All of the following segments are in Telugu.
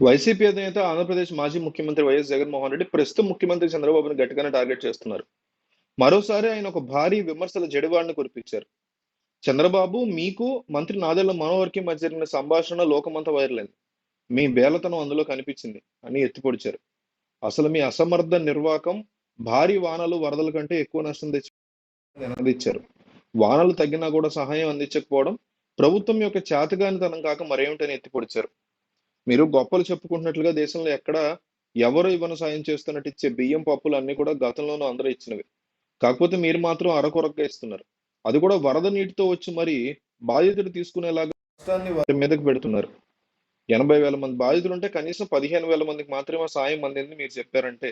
వైసీపీ అధినేత ఆంధ్రప్రదేశ్ మాజీ ముఖ్యమంత్రి వైఎస్ జగన్మోహన్ రెడ్డి ప్రస్తుత ముఖ్యమంత్రి చంద్రబాబును గట్టిగానే టార్గెట్ చేస్తున్నారు. మరోసారి ఆయన ఒక భారీ విమర్శల జడివాడిని కురిపించారు. చంద్రబాబు మీకు మంత్రి నాదెళ్ళ మనోహర్కి మధ్య జరిగిన సంభాషణ లోకమంతా వైరల్ అయింది మీ బేలతనం అందులో కనిపించింది అని ఎత్తిపొడిచారు. అసలు మీ అసమర్థ నిర్వాకం భారీ వానలు వరదల కంటే ఎక్కువ నష్టం తెచ్చి నినదిచ్చారు వానలు తగ్గినా కూడా సహాయం అందించకపోవడం ప్రభుత్వం యొక్క చేతగానితనం కాక మరేమిటని ఎత్తిపొడిచారు. మీరు గొప్పలు చెప్పుకుంటున్నట్లుగా దేశంలో ఎక్కడ ఎవరు ఇవ్వను సాయం చేస్తున్నట్టు ఇచ్చే బియ్యం పప్పులు అన్ని కూడా గతంలోనూ అందరూ ఇచ్చినవి. కాకపోతే మీరు మాత్రం అరకొరగా ఇస్తున్నారు. అది కూడా వరద నీటితో వచ్చి మరి బాధితుడు తీసుకునేలాగా వారి మీదకి పెడుతున్నారు. ఎనభై వేల మంది బాధితులు ఉంటే కనీసం పదిహేను వేల మందికి మాత్రమే సాయం అందింది మీరు చెప్పారంటే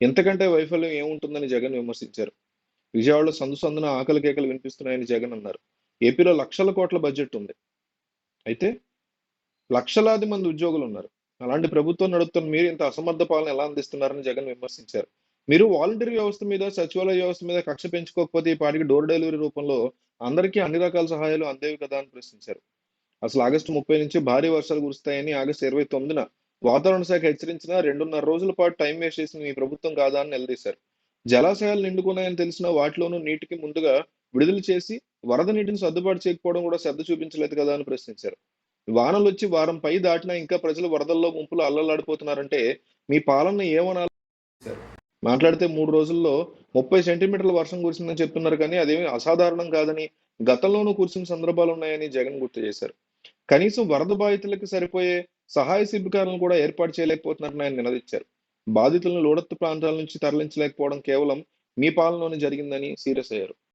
ఎంతకంటే వైఫల్యం ఏముంటుందని జగన్ విమర్శించారు. విజయవాడలో సందు సందున ఆకలి కేకలు వినిపిస్తున్నాయని జగన్ అన్నారు. ఏపీలో లక్షల కోట్ల బడ్జెట్ ఉంది. అయితే లక్షలాది మంది ఉద్యోగులు ఉన్నారు. అలాంటి ప్రభుత్వం నడుపుతున్న మీరు ఇంత అసమర్థ పాలన ఎలా అందిస్తున్నారని జగన్ విమర్శించారు. మీరు వాలంటీర్ వ్యవస్థ మీద సచివాలయ వ్యవస్థ మీద కక్ష పెంచుకోకపోతే ఈ పాటికి డోర్ డెలివరీ రూపంలో అందరికీ అన్ని రకాల సహాయాలు అందేవి కదా అని ప్రశ్నించారు. అసలు ఆగస్టు ముప్పై నుంచి భారీ వర్షాలు కురుస్తాయని ఆగస్టు ఇరవై తొమ్మిదిన వాతావరణ శాఖ హెచ్చరించిన రెండున్నర రోజుల పాటు టైం వేస్ట్ చేసిన మీ ప్రభుత్వం కాదా అని నిలదీశారు. జలాశయాలు నిండుకున్నాయని తెలిసిన వాటిలోనూ నీటికి ముందుగా విడుదల చేసి వరద నీటిని సర్దుబాటు చేయకపోవడం కూడా శ్రద్ధ చూపించలేదు కదా అని ప్రశ్నించారు. వానలు వచ్చి వారం పై దాటినా ఇంకా ప్రజలు వరదల్లో ముంపులు అల్లలాడిపోతున్నారంటే మీ పాలన ఏమనాలి? మాట్లాడితే మూడు రోజుల్లో ముప్పై సెంటీమీటర్ల వర్షం కురిసిందని చెప్తున్నారు కానీ అదేమి అసాధారణం కాదని గతంలోనూ కురిసిన సందర్భాలు ఉన్నాయని జగన్ గుర్తు చేశారు. కనీసం వరద బాధితులకు సరిపోయే సహాయ శిబిరాలను కూడా ఏర్పాటు చేయలేకపోతున్నారని ఆయన నిలదీశారు బాధితులను లోడత్తు ప్రాంతాల నుంచి తరలించలేకపోవడం కేవలం మీ పాలనలోనే జరిగిందని సీరియస్ అయ్యారు.